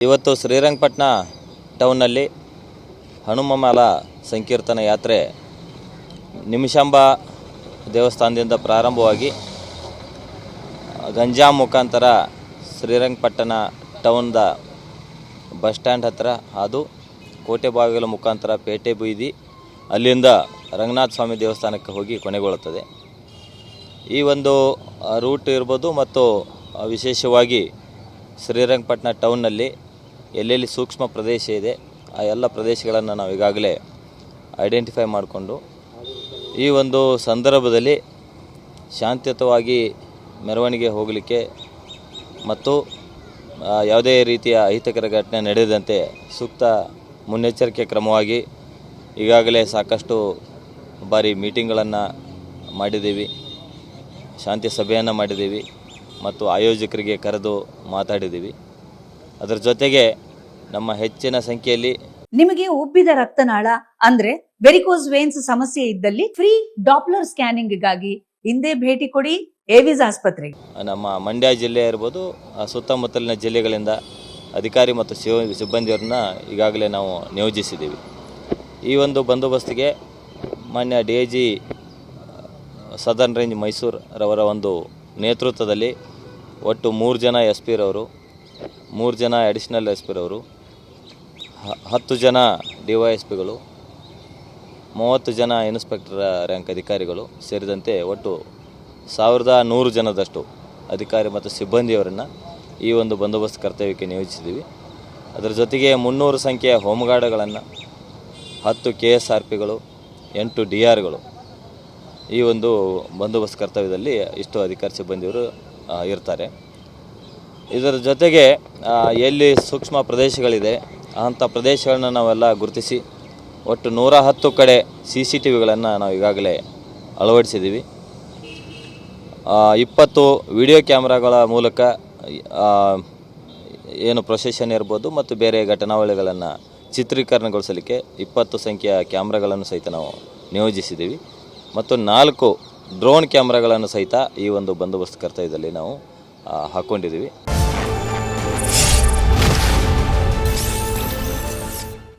ಇವತ್ತು ಶ್ರೀರಂಗಪಟ್ಟಣ ಟೌನ್ನಲ್ಲಿ ಹನುಮಮಾಲ ಸಂಕೀರ್ತನ ಯಾತ್ರೆ ನಿಮಿಷಾಂಬ ದೇವಸ್ಥಾನದಿಂದ ಪ್ರಾರಂಭವಾಗಿ ಗಂಜಾಂ ಮುಖಾಂತರ ಶ್ರೀರಂಗಪಟ್ಟಣ ಟೌನ್ದ ಬಸ್ ಸ್ಟ್ಯಾಂಡ್ ಹತ್ತಿರ ಹಾದು ಕೋಟೆ ಬಾಗಿಲ ಮುಖಾಂತರ ಪೇಟೆ ಬೀದಿ ಅಲ್ಲಿಂದ ರಂಗನಾಥ ಸ್ವಾಮಿ ದೇವಸ್ಥಾನಕ್ಕೆ ಹೋಗಿ ಕೊನೆಗೊಳ್ಳುತ್ತದೆ. ಈ ಒಂದು ರೂಟ್ ಇರ್ಬೋದು ಮತ್ತು ವಿಶೇಷವಾಗಿ ಶ್ರೀರಂಗಪಟ್ಟಣ ಟೌನ್ನಲ್ಲಿ ಎಲ್ಲೆಲ್ಲಿ ಸೂಕ್ಷ್ಮ ಪ್ರದೇಶ ಇದೆ, ಆ ಎಲ್ಲ ಪ್ರದೇಶಗಳನ್ನು ನಾವು ಈಗಾಗಲೇ ಐಡೆಂಟಿಫೈ ಮಾಡಿಕೊಂಡು, ಈ ಒಂದು ಸಂದರ್ಭದಲ್ಲಿ ಶಾಂತಿಯುತವಾಗಿ ಮೆರವಣಿಗೆ ಹೋಗಲಿಕ್ಕೆ ಮತ್ತು ಯಾವುದೇ ರೀತಿಯ ಅಹಿತಕರ ಘಟನೆ ನಡೆಯದಂತೆ ಸೂಕ್ತ ಮುನ್ನೆಚ್ಚರಿಕೆ ಕ್ರಮವಾಗಿ ಈಗಾಗಲೇ ಸಾಕಷ್ಟು ಬಾರಿ ಮೀಟಿಂಗ್ಗಳನ್ನು ಮಾಡಿದ್ದೀವಿ, ಶಾಂತಿ ಸಭೆಯನ್ನು ಮಾಡಿದ್ದೀವಿ ಮತ್ತು ಆಯೋಜಕರಿಗೆ ಕರೆದು ಮಾತಾಡಿದ್ದೀವಿ. ಅದರ ಜೊತೆಗೆ ನಮ್ಮ ಹೆಚ್ಚಿನ ಸಂಖ್ಯೆಯಲ್ಲಿ ನಿಮಗೆ ಉಬ್ಬಿದ ರಕ್ತನಾಳ ಅಂದ್ರೆ ವೆರಿಕೋಸ್ ವೇನ್ಸ್ ಸಮಸ್ಯೆ ಇದ್ದಲ್ಲಿ ಫ್ರೀ ಡಾಪ್ಲರ್ ಸ್ಕ್ಯಾನಿಂಗ್ಗಾಗಿ ಹಿಂದೆ ಭೇಟಿ ಕೊಡಿ ಏವಿಸ್ ಆಸ್ಪತ್ರೆಗೆ. ನಮ್ಮ ಮಂಡ್ಯ ಜಿಲ್ಲೆ ಇರ್ಬೋದು ಆ ಸುತ್ತಮುತ್ತಲಿನ ಜಿಲ್ಲೆಗಳಿಂದ ಅಧಿಕಾರಿ ಮತ್ತು ಸಿಬ್ಬಂದಿಯವ್ರನ್ನ ಈಗಾಗಲೇ ನಾವು ನಿಯೋಜಿಸಿದ್ದೀವಿ. ಈ ಒಂದು ಬಂದೋಬಸ್ತಿಗೆ ಮಾನ್ಯ D I G southern range ಮೈಸೂರವರ ರವರ ಒಂದು ನೇತೃತ್ವದಲ್ಲಿ ಒಟ್ಟು ಮೂರು ಜನ ಎಸ್ ಪಿರವರು ಮೂರು ಜನ ಅಡಿಷನಲ್ ಎಸ್ ಪಿರವರು ಹತ್ತು ಜನ ಡಿ ವೈ ಎಸ್ ಪಿಗಳು, ಮೂವತ್ತು ಜನ ಇನ್ಸ್ಪೆಕ್ಟರ್ ರ್ಯಾಂಕ್ ಅಧಿಕಾರಿಗಳು ಸೇರಿದಂತೆ ಒಟ್ಟು ಸಾವಿರದ ನೂರು ಜನದಷ್ಟು ಅಧಿಕಾರಿ ಮತ್ತು ಸಿಬ್ಬಂದಿಯವರನ್ನು ಈ ಒಂದು ಬಂದೋಬಸ್ತ್ ಕರ್ತವ್ಯಕ್ಕೆ ನಿಯೋಜಿಸಿದ್ದೀವಿ. ಅದರ ಜೊತೆಗೆ ಮುನ್ನೂರು ಸಂಖ್ಯೆಯ ಹೋಮ್ಗಾರ್ಡ್ಗಳನ್ನು, ಹತ್ತು ಕೆ ಎಸ್ ಆರ್ ಪಿಗಳು, ಎಂಟು ಡಿ ಆರ್ಗಳು ಈ ಒಂದು ಬಂದೋಬಸ್ತ್ ಕರ್ತವ್ಯದಲ್ಲಿ ಇಷ್ಟು ಅಧಿಕಾರಿ ಸಿಬ್ಬಂದಿಯವರು ಇರ್ತಾರೆ. ಇದರ ಜೊತೆಗೆ ಎಲ್ಲಿ ಸೂಕ್ಷ್ಮ ಪ್ರದೇಶಗಳಿದೆ ಅಂಥ ಪ್ರದೇಶಗಳನ್ನ ನಾವೆಲ್ಲ ಗುರುತಿಸಿ ಒಟ್ಟು ನೂರ ಹತ್ತು ಕಡೆ ಸಿ ಸಿ ಟಿ ವಿಗಳನ್ನು ನಾವು ಈಗಾಗಲೇ ಅಳವಡಿಸಿದ್ದೀವಿ. ಇಪ್ಪತ್ತು ವಿಡಿಯೋ ಕ್ಯಾಮ್ರಾಗಳ ಮೂಲಕ ಏನು ಪ್ರೊಸೆಷನ್ ಇರ್ಬೋದು ಮತ್ತು ಬೇರೆ ಘಟನಾವಳಿಗಳನ್ನು ಚಿತ್ರೀಕರಣಗೊಳಿಸಲಿಕ್ಕೆ ಇಪ್ಪತ್ತು ಸಂಖ್ಯೆಯ ಕ್ಯಾಮ್ರಾಗಳನ್ನು ಸಹಿತ ನಾವು ನಿಯೋಜಿಸಿದ್ದೀವಿ. ಮತ್ತು ನಾಲ್ಕು ಡ್ರೋನ್ ಕ್ಯಾಮ್ರಾಗಳನ್ನು ಸಹಿತ ಈ ಒಂದು ಬಂದೋಬಸ್ತ್ ಕರ್ತವ್ಯದಲ್ಲಿ ನಾವು ಹಾಕ್ಕೊಂಡಿದ್ದೀವಿ